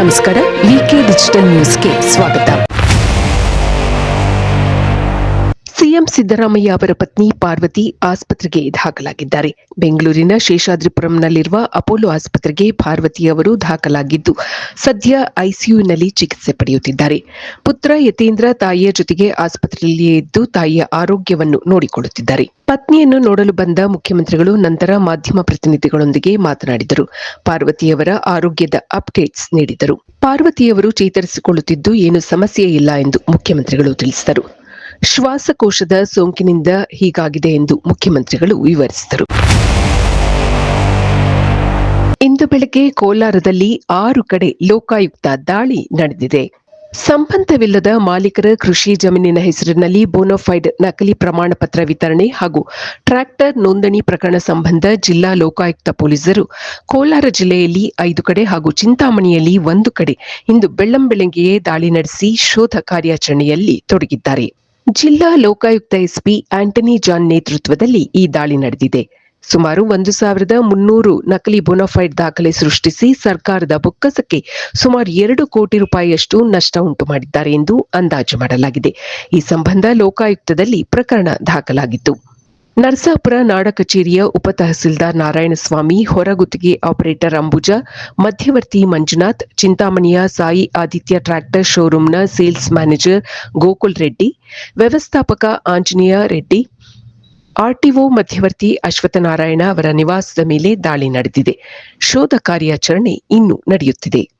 ನಮಸ್ಕಾರ ವಿಕೆ ಡಿಜಿಟಲ್ ನ್ಯೂಸ್ಗೆ ಸ್ವಾಗತ ಸಿಎಂ ಸಿದ್ದರಾಮಯ್ಯ ಅವರ ಪತ್ನಿ ಪಾರ್ವತಿ ಆಸ್ಪತ್ರೆಗೆ ದಾಖಲಾಗಿದ್ದಾರೆ. ಬೆಂಗಳೂರಿನ ಶೇಷಾದ್ರಿಪುರಂನಲ್ಲಿರುವ ಅಪೋಲೋ ಆಸ್ಪತ್ರೆಗೆ ಪಾರ್ವತಿ ಅವರು ದಾಖಲಾಗಿದ್ದು, ಸದ್ಯ ಐಸಿಯುನಲ್ಲಿ ಚಿಕಿತ್ಸೆ ಪಡೆಯುತ್ತಿದ್ದಾರೆ. ಪುತ್ರ ಯತೀಂದ್ರ ತಾಯಿಯ ಜೊತೆಗೆ ಆಸ್ಪತ್ರೆಯಲ್ಲಿಯೇ ಇದ್ದು, ತಾಯಿಯ ಆರೋಗ್ಯವನ್ನು ನೋಡಿಕೊಳ್ಳುತ್ತಿದ್ದಾರೆ. ಪತ್ನಿಯನ್ನು ನೋಡಲು ಬಂದ ಮುಖ್ಯಮಂತ್ರಿಗಳು ನಂತರ ಮಾಧ್ಯಮ ಪ್ರತಿನಿಧಿಗಳೊಂದಿಗೆ ಮಾತನಾಡಿದರು. ಪಾರ್ವತಿಯವರ ಆರೋಗ್ಯದ ಅಪ್ಡೇಟ್ಸ್ ನೀಡಿದರು. ಪಾರ್ವತಿಯವರು ಚೇತರಿಸಿಕೊಳ್ಳುತ್ತಿದ್ದು, ಏನು ಸಮಸ್ಯೆ ಇಲ್ಲ ಎಂದು ಮುಖ್ಯಮಂತ್ರಿಗಳು ತಿಳಿಸಿದರು. ಶ್ವಾಸಕೋಶದ ಸೋಂಕಿನಿಂದ ಹೀಗಾಗಿದೆ ಎಂದು ಮುಖ್ಯಮಂತ್ರಿಗಳು ವಿವರಿಸಿದರು. ಇಂದು ಬೆಳಗ್ಗೆ ಕೋಲಾರದಲ್ಲಿ ಆರು ಕಡೆ ಲೋಕಾಯುಕ್ತ ದಾಳಿ ನಡೆದಿದೆ. ಸಂಬಂಧವಿಲ್ಲದ ಮಾಲೀಕರ ಕೃಷಿ ಜಮೀನಿನ ಹೆಸರಿನಲ್ಲಿ ಬೋನೋಫೈಡ್ ನಕಲಿ ಪ್ರಮಾಣ ಪತ್ರ ವಿತರಣೆ ಹಾಗೂ ಟ್ರ್ಯಾಕ್ಟರ್ ನೋಂದಣಿ ಪ್ರಕರಣ ಸಂಬಂಧ ಜಿಲ್ಲಾ ಲೋಕಾಯುಕ್ತ ಪೊಲೀಸರು ಕೋಲಾರ ಜಿಲ್ಲೆಯಲ್ಲಿ ಐದು ಕಡೆ ಹಾಗೂ ಚಿಂತಾಮಣಿಯಲ್ಲಿ ಒಂದು ಕಡೆ ಇಂದು ಬೆಳ್ಳಂಬೆಳಗ್ಗೆಯೇ ದಾಳಿ ನಡೆಸಿ ಶೋಧ ಕಾರ್ಯಾಚರಣೆಯಲ್ಲಿ ತೊಡಗಿದ್ದಾರೆ. ಜಿಲ್ಲಾ ಲೋಕಾಯುಕ್ತ ಎಸ್ಪಿ ಆಂಟನಿ ಜಾನ್ ನೇತೃತ್ವದಲ್ಲಿ ಈ ದಾಳಿ ನಡೆದಿದೆ. ಸುಮಾರು ಒಂದು ಸಾವಿರದ ಮುನ್ನೂರು ನಕಲಿ ಬೋನಫೈಡ್ ದಾಖಲೆ ಸೃಷ್ಟಿಸಿ ಸರ್ಕಾರದ ಬೊಕ್ಕಸಕ್ಕೆ ಸುಮಾರು ಎರಡು ಕೋಟಿ ರೂಪಾಯಿಯಷ್ಟು ನಷ್ಟ ಉಂಟು ಮಾಡಿದ್ದಾರೆ ಎಂದು ಅಂದಾಜು ಮಾಡಲಾಗಿದೆ. ಈ ಸಂಬಂಧ ಲೋಕಾಯುಕ್ತದಲ್ಲಿ ಪ್ರಕರಣ ದಾಖಲಾಗಿತ್ತು ನರಸಾಪುರ ನಾಡ ಕಚೇರಿಯ ಉಪ ತಹಸೀಲ್ದಾರ್ ನಾರಾಯಣಸ್ವಾಮಿ, ಹೊರಗುತ್ತಿಗೆ ಆಪರೇಟರ್ ಅಂಬುಜ, ಮಧ್ಯವರ್ತಿ ಮಂಜುನಾಥ್, ಚಿಂತಾಮಣಿಯ ಸಾಯಿ ಆದಿತ್ಯ ಟ್ರ್ಯಾಕ್ಟರ್ ಶೋರೂಂನ ಸೇಲ್ಸ್ ಮ್ಯಾನೇಜರ್ ಗೋಕುಲ್ ರೆಡ್ಡಿ, ವ್ಯವಸ್ಥಾಪಕ ಆಂಜನೇಯ ರೆಡ್ಡಿ, ಆರ್ಟಿಒ ಮಧ್ಯವರ್ತಿ ಅಶ್ವತ್ಥನಾರಾಯಣ ಅವರ ನಿವಾಸದ ಮೇಲೆ ದಾಳಿ ನಡೆದಿದೆ. ಶೋಧ ಕಾರ್ಯಾಚರಣೆ ಇನ್ನೂ ನಡೆಯುತ್ತಿದೆ.